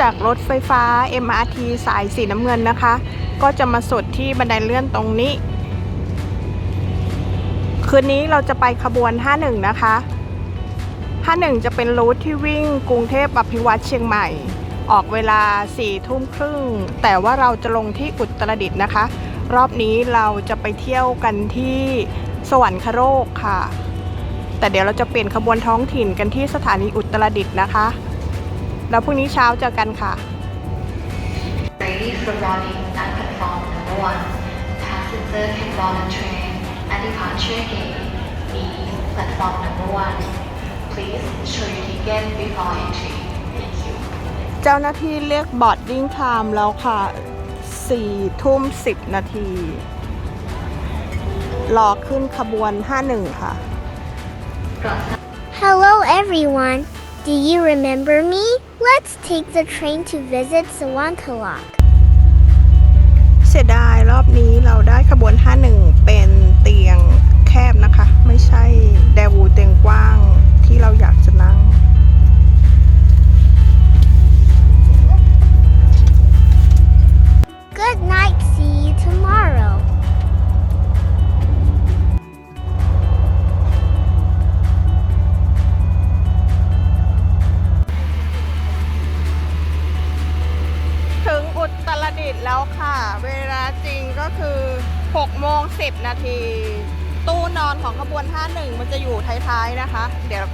จากรถไฟฟ้า MRT สายสีน้ำเงินนะคะ ก็จะมาสุดที่บันไดเลื่อนตรงนี้ คืนนี้เราจะไปขบวน 51 นะคะ 51 จะเป็นรูทที่วิ่งกรุงเทพอภิวัตเชียงใหม่ ออกเวลา4ทุ่มครึ่ง แต่ว่าเราจะลงที่อุตรดิตถ์นะคะ รอบนี้เราจะไปเที่ยวกันที่สวรรคโลกค่ะ แต่เดี๋ยวเราจะเปลี่ยนขบวนท้องถิ่นกันที่สถานีอุตรดิตถ์นะคะ แล้วพรุ่งนี้เช้าเจอกันค่ะ Ready for boarding at platform number one. Passenger can board the train at departure gate B, platform number one. Please show your ticket before entry. Thank you. เจ้าหน้าที่เรียกบอร์ดดิ้งไทม์แล้วค่ะ4ทุ่ม10 นาที รอขึ้นขบวน 51 ค่ะ Hello everyone. Do you remember me? Let's take the train to visit Sawantalok. เสียดายรอบนี้เราได้ขบวน 51 เป็นเตียงแคบนะคะ ไม่ใช่แดวูเตียงกว้างที่เราอยากจะนั่ง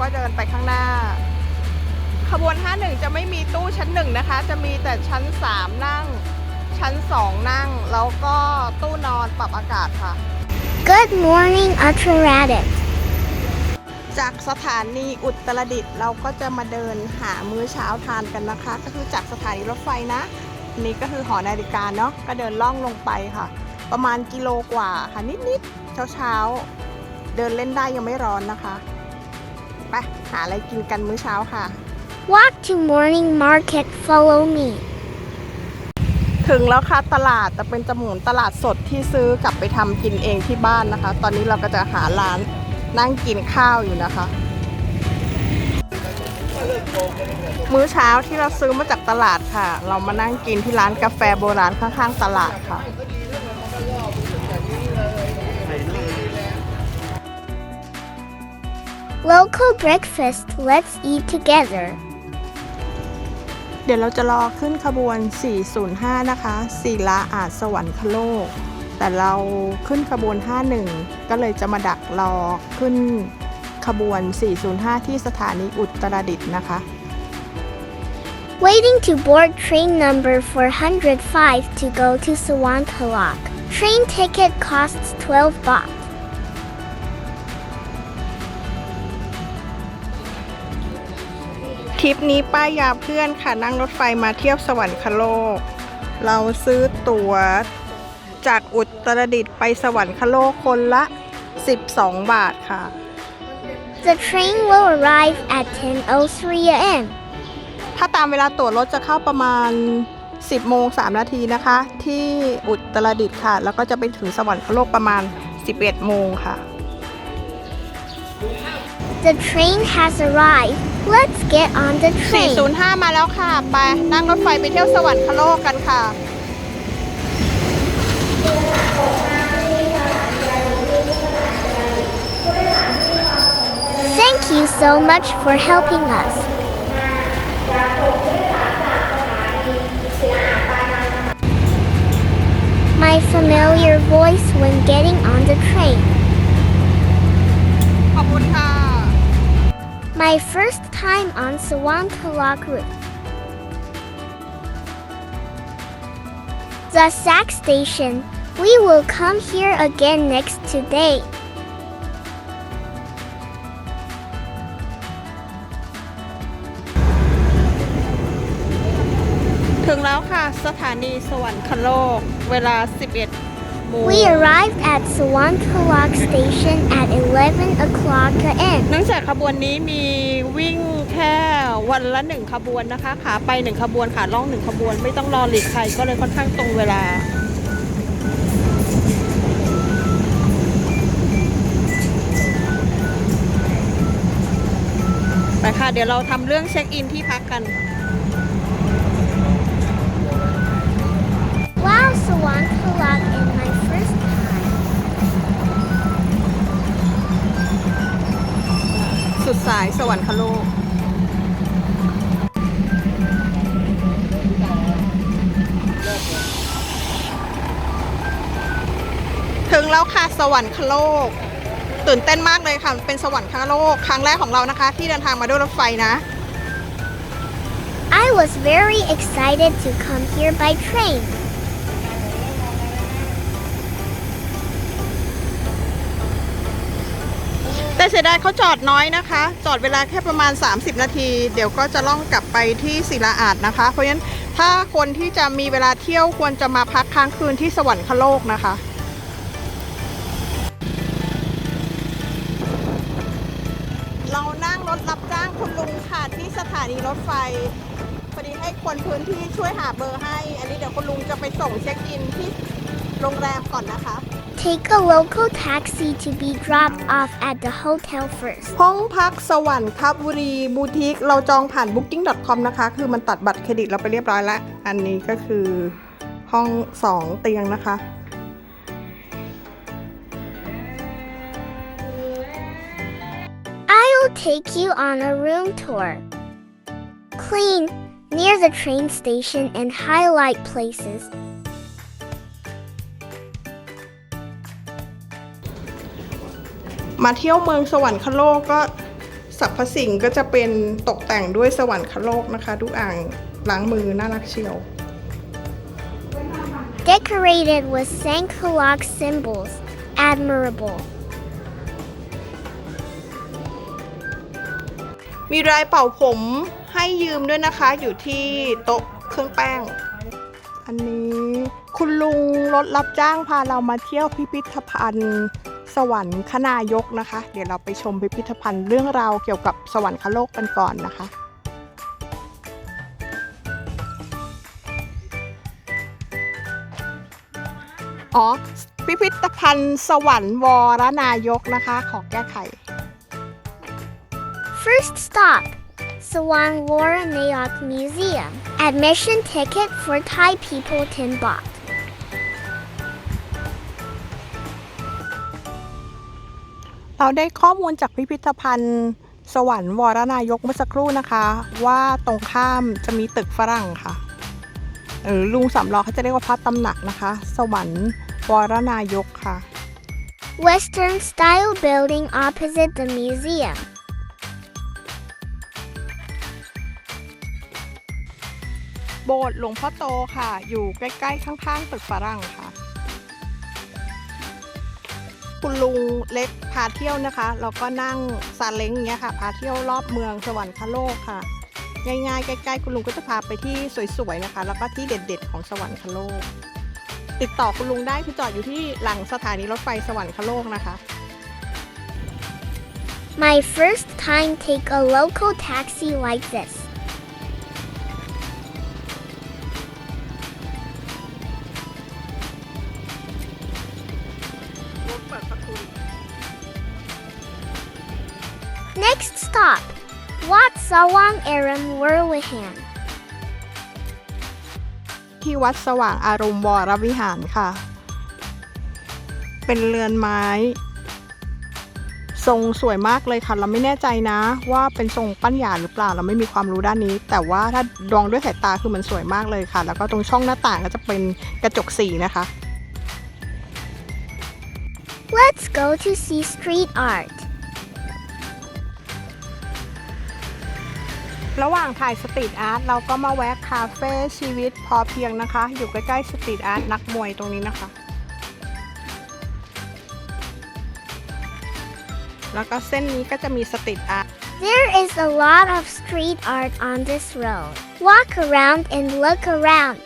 ก็เดินไปข้างหน้า ขบวน 51 จะไม่มีตู้ชั้น1นะคะ จะมีแต่ชั้น 3 นั่ง ชั้น 2 นั่ง แล้วก็ตู้นอนปรับอากาศค่ะ Good morning, Uttaradit. จากสถานีอุตรดิตถ์เราก็จะมาเดินหามื้อเช้าทานกันนะคะ ก็คือจากสถานีรถไฟนะนี่ก็คือหอนาฬิกาเนาะก็เดินล่องลงไปค่ะ ประมาณกิโลกว่าค่ะนิดๆเช้าๆเดินเล่นได้ยังไม่ร้อนนะคะ ไป หาอะไรกินกันมื้อเช้าค่ะ Walk to morning market. Follow me. ถึงแล้วค่ะตลาดแต่เป็นจมูนตลาดสดที่ซื้อกลับไปทำกินเองที่บ้านนะคะ ตอนนี้เราก็จะหาร้านนั่งกินข้าวอยู่นะคะ มื้อเช้าที่เราซื้อมาจากตลาดค่ะ เรามานั่งกินที่ร้านกาแฟโบราณข้างๆตลาดค่ะ Local breakfast. Let's eat together. เดี๋ยวเราจะรอขึ้นขบวน 405 นะคะศิลาอาจสวรรคโลก แต่เราขึ้นขบวน 51 ก็เลยจะมาดักรอขึ้นขบวน 405 ที่สถานีอุตรดิตถ์นะคะ Waiting to board train number 405 to go to Sawantalak. Train ticket costs 12 baht. ทริปนี้ป้ายยาเพื่อนค่ะนั่งรถไฟมาเที่ยวสวรรคโลก เราซื้อตั๋วจากอุตรดิตถ์ไปสวรรคโลกคนละ 12 บาทค่ะ The train will arrive at 10:03 a.m. ถ้าตามเวลาตั๋วรถจะเข้าประมาณ 10โมง3นาทีนะคะ ที่อุตรดิตถ์ค่ะ แล้วก็จะไปถึงสวรรคโลกประมาณ 11โมงค่ะ The train has arrived. Let's get on the train. 405 มาแล้วค่ะ ไปนั่งรถไฟไปเที่ยวสวรรคโลกกันค่ะ Thank you so much for helping us. My familiar voice when getting on the train. My first time on Sawantalak route. The Sac station. We will come here again next today. ถึงแล้วค่ะ สถานีสวรรคโลก เวลา 11 โมง We arrived at Suwankulak Station at 11 o'clock a.m. เนื่องจากขบวนนี้มีวิ่งแค่วันละหนึ่งขบวนนะคะขาไปหนึ่งขบวนขาล่องหนึ่งขบวนไม่ต้องรอหลีกใครก็เลยค่อนข้างตรงเวลา ไปค่ะ เดี๋ยวเราทำเรื่องเช็คอินที่พักกันว้า Suwankulak in my first time. สุดสายสวรรคโลก ถึงแล้วค่ะสวรรคโลก ตื่นเต้นมากเลยค่ะ เป็นสวรรคโลก ครั้งแรกของเรานะคะ ที่เดินทางมาด้วยรถไฟนะ I was very excited to come here by train. แต่เสียดายเขาจอดน้อยนะคะ จอดเวลาแค่ประมาณ 30 นาที เดี๋ยวก็จะล่องกลับไปที่ศิลาอาดนะคะ เพราะฉะนั้นถ้าคนที่จะมีเวลาเที่ยวควรจะมาพักค้างคืนที่สวรรคโลกนะคะเรานั่งรถรับจ้างคุณลุงค่ะที่สถานีรถไฟพอดีให้คนพื้นที่ช่วยหาเบอร์ให้ อันนี้เดี๋ยวคุณลุงจะไปส่งเช็คอินที่โรงแรมก่อนนะคะ Take a local taxi to be dropped off at the hotel first. ห้องพักสวรรค์ครับบุรีบูติกเราจองผ่าน booking.com นะคะ คือมันตัดบัตรเครดิตเราไปเรียบร้อยแล้ว อันนี้ก็คือห้อง 2 เตียงนะคะ I'll take you on a room tour. Clean, near the train station and highlight places. มาเที่ยวเมืองสวรรคโลกก็สรรพสิ่งก็จะเป็นตกแต่งด้วยสวรรคโลกนะคะดูอ่างล้างมือน่ารักเชียว Decorated with Sankalak symbols. Admirable. มีรายเป่าผมให้ยืมด้วยนะคะ อยู่ที่โต๊ะเครื่องแป้ง อันนี้คุณลุงรถรับจ้างพาเรามาเที่ยวพิพิธภัณฑ์ สวรรคณายกนะคะ เดี๋ยวเราไปชมพิพิธภัณฑ์เรื่องราวเกี่ยวกับสวรรคโลกกันก่อนนะคะอ๋อพิพิธภัณฑ์สวรรค์วรนายกนะคะ ขอแก้ไข First stop, Sawan Waranayak Museum. Admission ticket for Thai people 10 baht. เราได้ข้อมูลจากพิพิธภัณฑ์ สวรรค์วรนายกเมื่อสักครู่นะคะ ว่าตรงข้ามจะมีตึกฝรั่งค่ะหรือลุงสำล้อเขาจะเรียกว่าพระตำหนักนะคะ สวรรค์วรนายกค่ะ Western style building opposite the museum. โบสถ์หลวงพ่อโตค่ะ อยู่ใกล้ ๆ ข้าง ๆ ตึกฝรั่งค่ะ คุณลุงเล็กพาเที่ยวนะคะแล้วก็นั่งซาเล้งอย่างเงี้ยค่ะพาเที่ยวรอบเมืองสวรรคโลกค่ะ ง่ายๆใกล้ๆคุณลุงก็จะพาไปที่สวยๆนะคะ แล้วก็ที่เด็ดๆของสวรรคโลก ติดต่อคุณลุงได้คือจอดอยู่ที่หลังสถานีรถไฟสวรรคโลกนะคะ My first time take a local taxi like this. Next stop, Wat Sawang Aram Werlihan. ที่วัดสว่างอารมณ์วรวิหารค่ะ เป็นเรือนไม้ ทรงสวยมากเลยค่ะ เราไม่แน่ใจนะ ว่าเป็นทรงปั้นหยาหรือเปล่า เราไม่มีความรู้ด้านนี้ แต่ว่าถ้าดองด้วยสายตาคือมันสวยมากเลยค่ะ แล้วก็ตรงช่องหน้าต่างก็จะเป็นกระจกสีนะคะ Let's go to see street art. ระหว่างถ่ายสตรีทอาร์ตเราก็มาแวะคาเฟ่ชีวิตพอเพียงนะคะ อยู่ใกล้ๆสตรีทอาร์ตนักมวยตรงนี้นะคะ แล้วก็เส้นนี้ก็จะมีสตรีทอาร์ต There is a lot of street art on this road. Walk around and look around.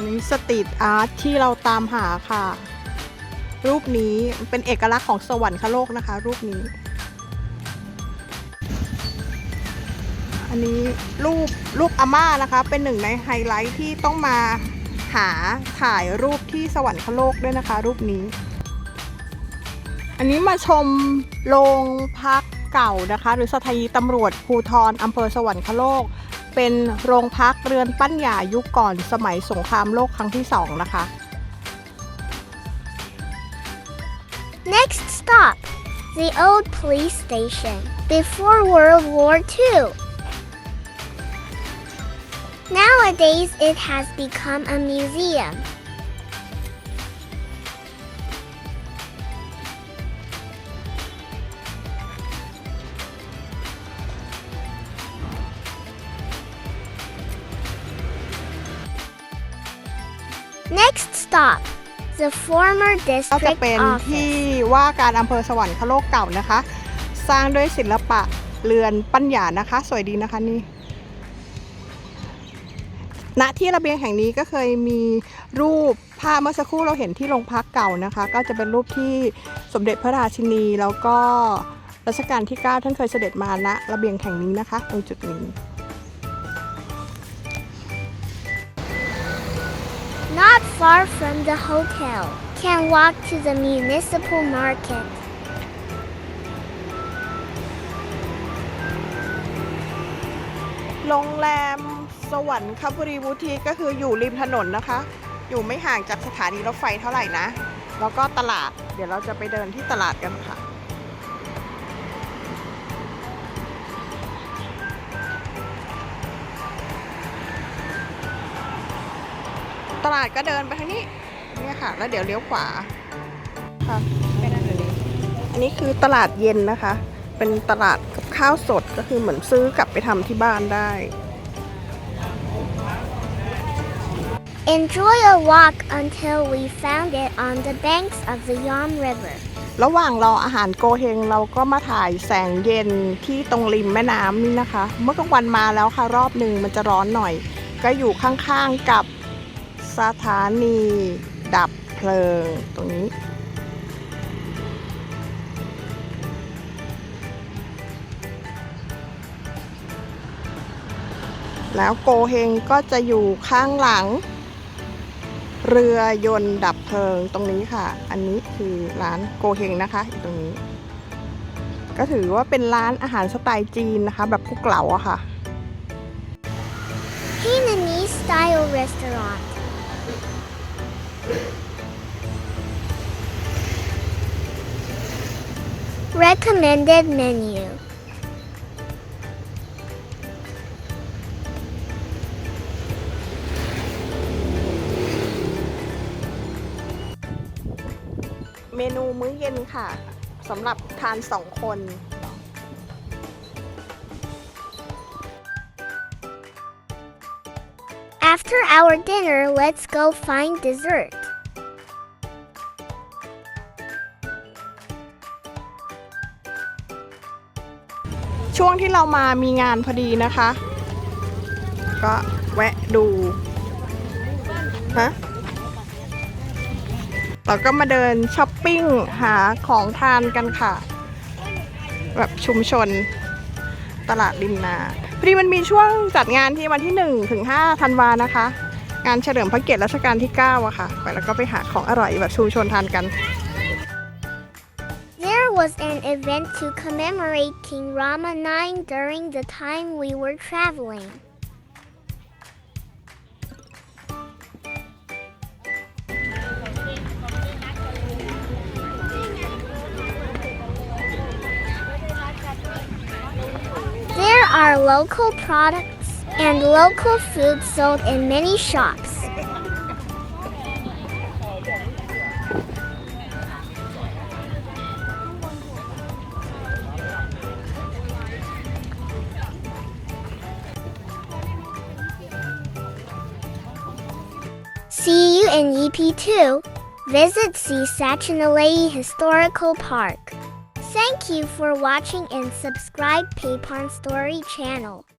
อันนี้สตรีทอาร์ตที่เราตามหาค่ะ รูปนี้เป็นเอกลักษณ์ของสวรรคโลกนะคะ รูปนี้ อันนี้รูปรูปอาม่านะคะ เป็นหนึ่งในไฮไลท์ที่ต้องมาหาถ่ายรูปที่สวรรคโลกด้วยนะคะ รูปนี้ อันนี้มาชมโรงพักเก่านะคะ หรือสถานีตำรวจภูทรอำเภอสวรรคโลก เป็นโรงพักเรือนปั้นหยายุคก่อนสมัยสงครามโลกครั้งที่สองนะคะ Next stop, the old police station before World War II. Nowadays, it has become a museum. Next stop, the former ก็จะ district เป็นที่ office. ว่าการอำเภอสวรรคโลกเก่านะคะ สร้างด้วยศิลปะเรือนปัญญานะคะ สวยดีนะคะนี่ ณที่ระเบียงแห่งนี้ก็เคยมีรูปภาพเมื่อสักครู่เราเห็นที่โรงพักเก่านะคะ ก็จะเป็นรูปที่สมเด็จพระราชินีแล้วก็รัชกาลที่ 9 ท่านเคยเสด็จมาณระเบียงแห่งนี้นะคะตรงจุดนี้ far from the hotel, can walk to the municipal market. โรงแรมสวรรค์คบุรีบูทีก็คืออยู่ริมถนนนะคะ อยู่ไม่ห่างจากสถานีรถไฟเท่าไหร่นะ แล้วก็ตลาด เดี๋ยวเราจะไปเดินที่ตลาดกันค่ะ ตลาดก็เดินไปทางนี้เนี่ยค่ะ แล้วเดี๋ยวเลี้ยวขวาค่ะไปด้านนี้อันนี้คือตลาดเย็นนะคะ เป็นตลาดกับข้าวสดก็คือเหมือนซื้อกลับไปทำที่บ้านได้ Enjoy a walk until we found it on the banks of the Yam River. ระหว่างรออาหารโกเฮงเราก็มาถ่ายแสงเย็นที่ตรงริมแม่น้ำนี่นะคะ เมื่อกลางวันมาแล้วค่ะรอบหนึ่งมันจะร้อนหน่อย ก็อยู่ข้างๆกับ สถานีดับเพลิงตรงนี้ แล้วโกเฮงก็จะอยู่ข้างหลัง เรือยนต์ดับเพลิงตรงนี้ค่ะ อันนี้คือร้านโกเฮงนะคะตรงนี้ ก็ถือว่าเป็นร้านอาหารสไตล์จีนนะคะ แบบกุกเหลาอะค่ะ Hainanese style restaurant. Recommended menu. เมนูมื้อเย็นค่ะสำหรับทานสองคน After our dinner, let's go find dessert. ช่วงที่เรามามีงานพอดีนะคะ ก็แวะดูฮะเราก็มาเดินช้อปปิ้งหาของทานกันค่ะ แบบชุมชนตลาดริมนาพอดีมันมีช่วงจัดงานที่วันที่1ถึง5ธันวานะคะ งานเฉลิมพระเกียรติรัชกาลที่9อะค่ะ ไปแล้วก็ไปหาของอร่อยแบบชุมชนทานกัน was an event to commemorate King Rama 9 during the time we were traveling. There are local products and local food sold in many shops. In EP2. Visit C. Sachinalei Historical Park. Thank you for watching and subscribe Paypon Story channel.